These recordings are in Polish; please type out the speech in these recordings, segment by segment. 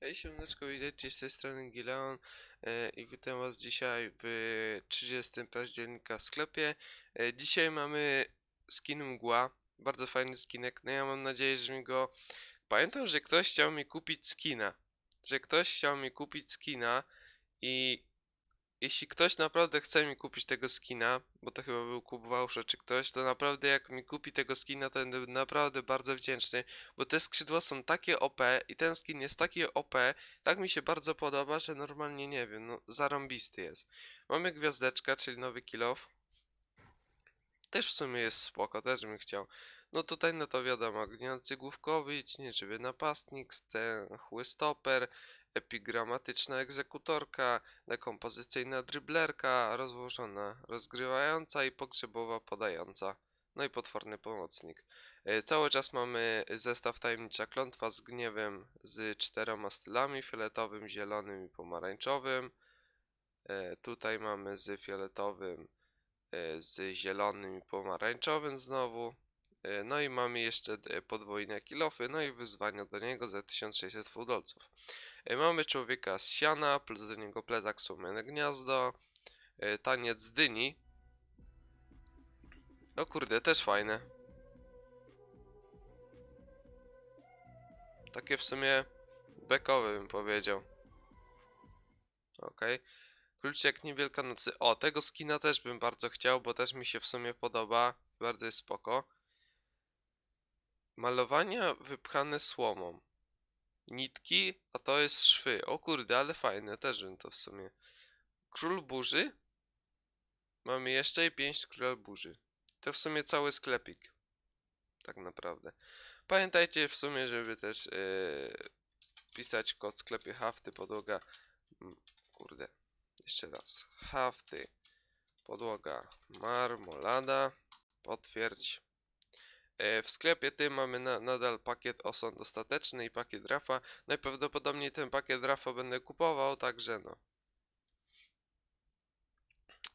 Hej siemaneczko, witajcie z tej strony Gileon e, i witam was dzisiaj w 30 października w sklepie. E, dzisiaj mamy skin mgła, bardzo fajny skinek, no ja mam nadzieję, że mi go... Pamiętam, że ktoś chciał mi kupić skina, że ktoś chciał mi kupić skina i jeśli ktoś naprawdę chce mi kupić tego skina, bo to chyba był Kup Wałsza czy ktoś, to naprawdę jak mi kupi tego skina, to będę naprawdę bardzo wdzięczny, bo te skrzydła są takie OP i ten skin jest taki OP, tak mi się bardzo podoba, że normalnie nie wiem, no zarąbisty jest. Mamy gwiazdeczka, czyli nowy kill off. Też w sumie jest spoko, też bym chciał. No tutaj no to wiadomo, gniący główkowy, niczywy napastnik, stęchły stoper, epigramatyczna egzekutorka, dekompozycyjna dryblerka, rozłożona rozgrywająca i pogrzebowa podająca. No i potworny pomocnik. E, Cały czas mamy zestaw tajemnicza klątwa z gniewem z czteroma stylami, fioletowym, zielonym i pomarańczowym. E, Tutaj mamy z fioletowym, e, z zielonym i pomarańczowym znowu. No i mamy jeszcze podwójne kilofy, no i wyzwania do niego za 1600 fudolców. E, Mamy człowieka z siana, do niego plecak słomiane gniazdo, e, taniec dyni. O kurde, też fajne. Takie w sumie bekowe bym powiedział. Okej. Kluczek Niewielkanocy. O, tego skina też bym bardzo chciał, bo też mi się w sumie podoba. Bardzo jest spoko. Malowania wypchane słomą. Nitki, a to jest szwy. O kurde, ale fajne, też bym to w sumie. Król burzy. Mamy jeszcze i pięść króla burzy. To w sumie cały sklepik. Tak naprawdę. Pamiętajcie w sumie, żeby też yy, pisać kod sklepie hafty podłoga. m, Kurde, jeszcze raz. Hafty podłoga marmolada. Potwierdź. E, W sklepie tym mamy na, nadal pakiet osąd ostateczny i pakiet Rafa. Najprawdopodobniej ten pakiet Rafa będę kupował, także no.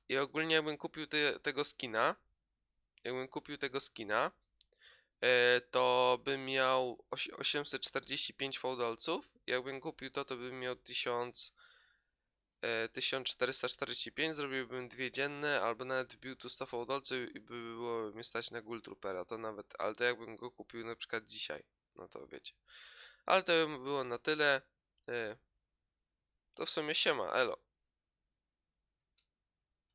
I ogólnie jakbym kupił te, tego skina, jakbym kupił tego skina, e, to bym miał osi- 845 fałdolców. Jakbym kupił to, to bym miał 1000, e, 1445, zrobiłbym dwie dzienne, albo nawet wbił tu 100 fałdolców i by było mnie stać na Gultrupera, to nawet, ale to jakbym go kupił na przykład dzisiaj, no to wiecie. Ale to by było na tyle. e, To w sumie siema, elo.